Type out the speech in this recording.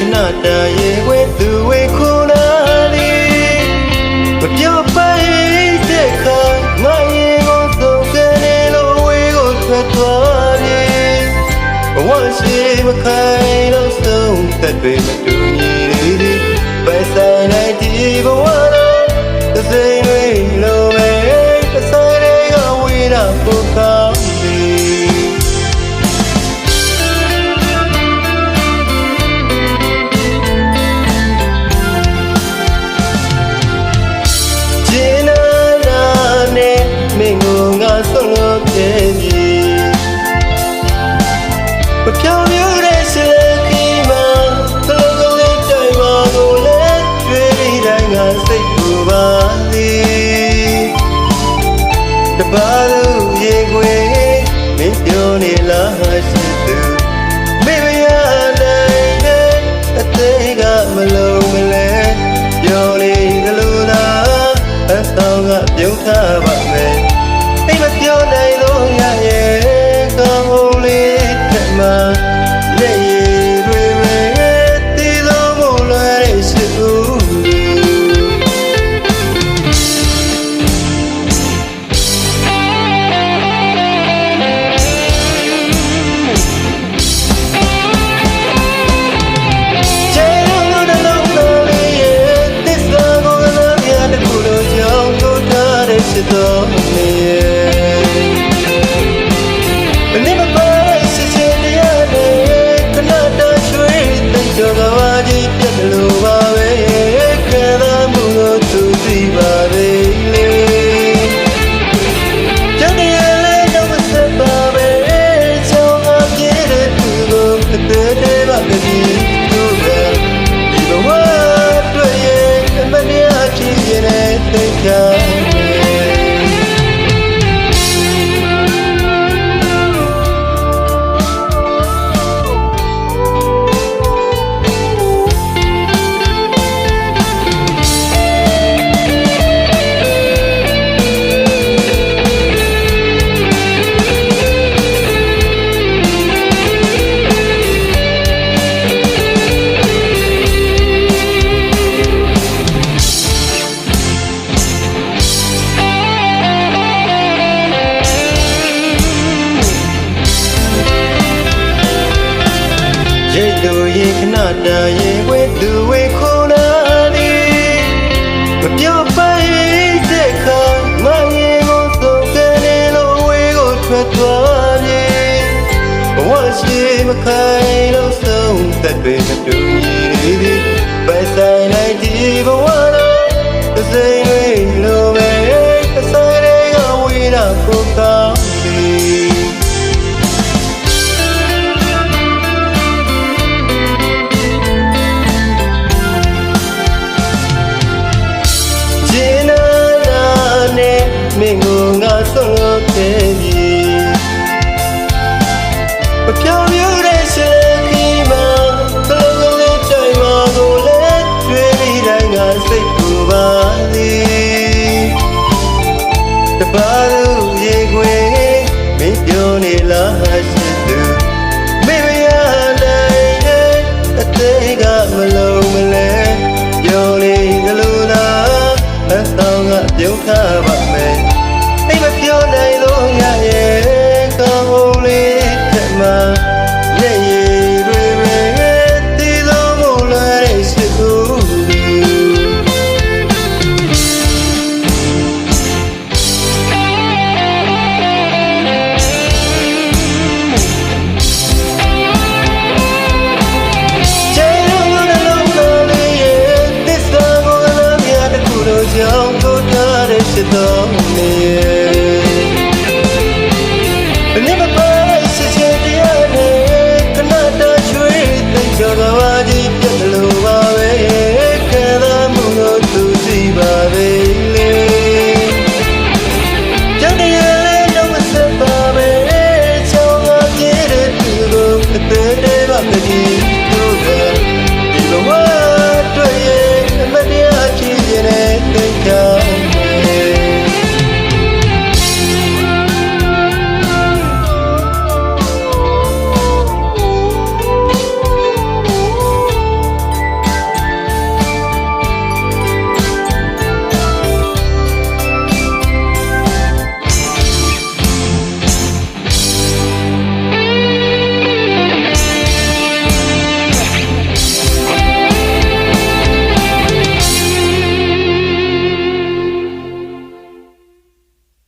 အနာတရေဝဲသူဝဲခုနာဒီမပြောပိုင်တဲ့ခါငါရင်ကိုသုံးကနေလို့ဝဲကိုထွက်သွားပြီဘဝရှိမခိုင်လို့ဆုံးသက်ပေမတူညီသေးသည်ပဲဆိုင်လိုက်ဒီဘဝလားသစိမ့်တွေလိုပဲသစိမ့်တွေကဝေးတာပုခါ တပါလို့ရေခွေမင်းပြောနေလား နာနာရင်ဝဲသူဝဲခိုးနာသည်မပြောပိုင်တဲ့ခါမရင်ကိုသုံးကနေလို့ဝဲကိုထွက်သွားပြီဘဝရှိမခိုင်လို့ဆုံးသက်ပင်တူညီသည်ပိုင်ဆိုင်လိုက်ဒီဘဝတော့စိ though